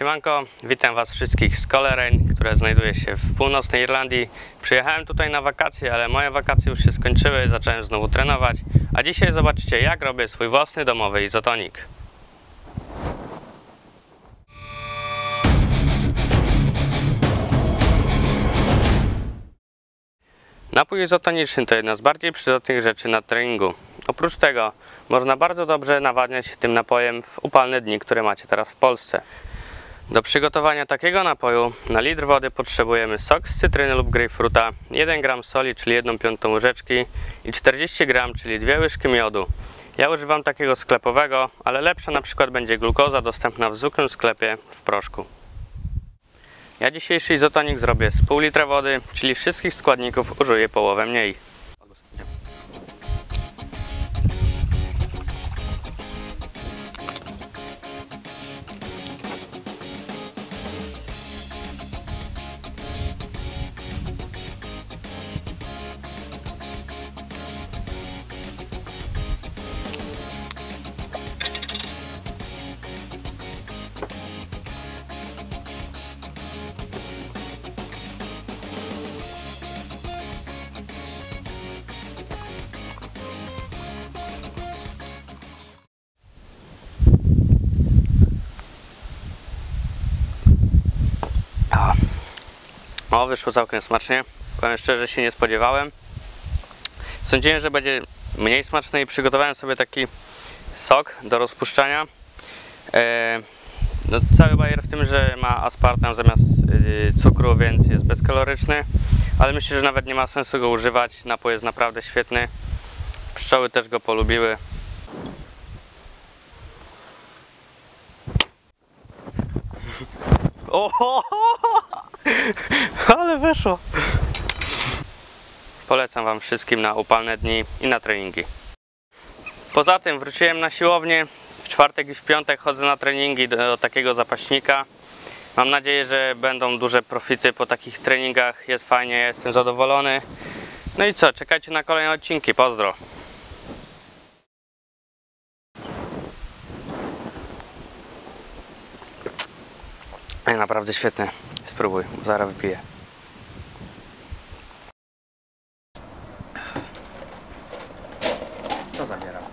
Siemanko, witam Was wszystkich z Coleraine, które znajduje się w północnej Irlandii. Przyjechałem tutaj na wakacje, ale moje wakacje już się skończyły, zacząłem znowu trenować. A dzisiaj zobaczycie jak robię swój własny domowy izotonik. Napój izotoniczny to jedna z bardziej przydatnych rzeczy na treningu. Oprócz tego można bardzo dobrze nawadniać się tym napojem w upalne dni, które macie teraz w Polsce. Do przygotowania takiego napoju na litr wody potrzebujemy sok z cytryny lub grejpfruta, 1 g soli, czyli 1 piątą łyżeczki i 40 g, czyli 2 łyżki miodu. Ja używam takiego sklepowego, ale lepsza na przykład będzie glukoza dostępna w zwykłym sklepie w proszku. Ja dzisiejszy izotonik zrobię z pół litra wody, czyli wszystkich składników użyję połowę mniej. O, wyszło całkiem smacznie. Powiem szczerze, się nie spodziewałem. Sądziłem, że będzie mniej smaczne i przygotowałem sobie taki sok do rozpuszczania. E, no, cały bajer w tym, że ma aspartam zamiast y, cukru, więc jest bezkaloryczny. Ale myślę, że nawet nie ma sensu go używać. Napój jest naprawdę świetny. Pszczoły też go polubiły. Oho! Ale weszło. Polecam Wam wszystkim na upalne dni i na treningi. Poza tym wróciłem na siłownię. W czwartek i w piątek chodzę na treningi do, takiego zapaśnika. Mam nadzieję, że będą duże profity po takich treningach. Jest fajnie, jestem zadowolony. No i co, czekajcie na kolejne odcinki. Pozdro. Naprawdę świetne. Spróbuj, zaraz wbiję. co zabieram?